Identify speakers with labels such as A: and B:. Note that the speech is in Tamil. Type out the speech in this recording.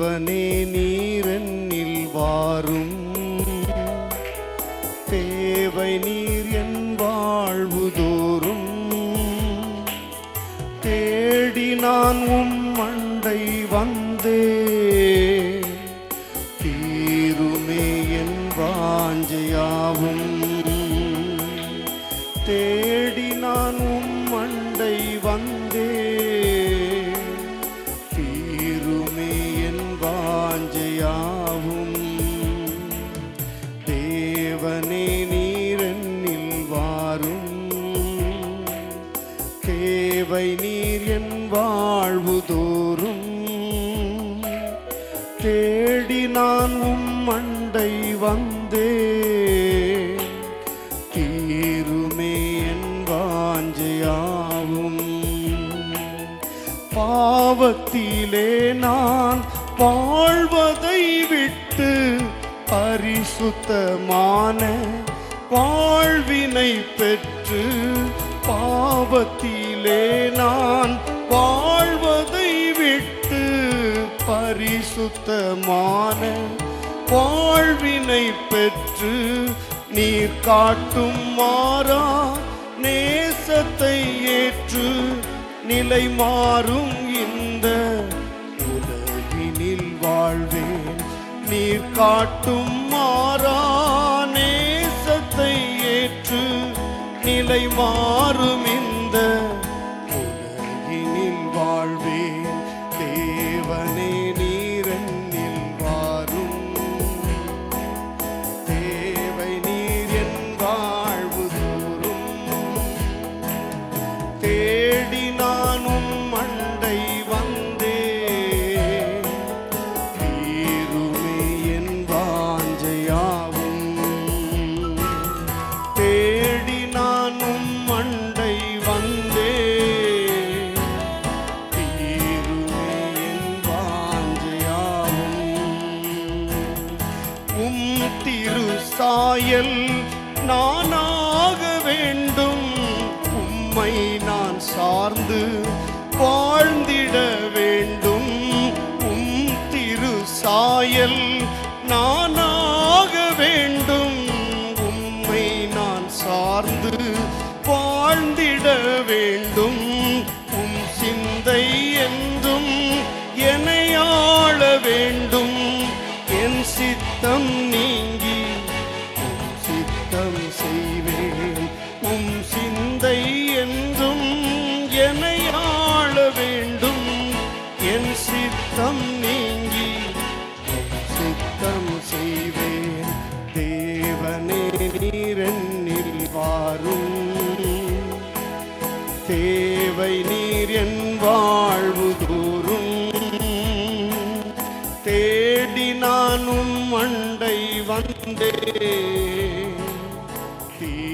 A: தேவனே நீரென்னில் வாரும். தேவை நீர் என் வாழ்வு தோறும். தேடி நான் உம் மண்டை வந்தே. தீருமே என் வாஞ்சையாவும். தேடி நான் உம் மண்டை வந்தே. தேவை நீர் என் வாழ்வு தோறும். தேடி நான் உம் மண்டை வந்தே தீருமே என் வாஞ்சையாவும். பாவத்திலே நான் வாழ்வதை விட்டு பரிசுத்தமான வாழ்வினை பெற்று பாவத்தில் நான் வாழ்வதை விட்டு பரிசுத்தமான வாழ்வினை பெற்று நீர் காட்டும் மாறா நேசத்தை ஏற்று நிலை மாறும் இந்த உலகினில் வாழ்வேன். நீர் காட்டும் மாறா நேசத்தை ஏற்று நிலை மாறும் இந்த சாயல் நானாக வேண்டும். உம்மை நான் சார்ந்து வாழ்ந்திட வேண்டும். உம் திரு சாயல் நானாக வேண்டும். உம்மை நான் சார்ந்து வாழ்ந்திட வேண்டும். உம் சிந்தை என்றும் என்னை வேண்டும். என் சித்தம் என்னை ஆள வேண்டும். என் சித்தம் நீங்கி சித்தம் செய்வேன். தேவனே நீரென்னில் வாரும். தேவை நீர் என் வாழ்வு தோறும். தேடி நானும் மண்டை வந்தே தீ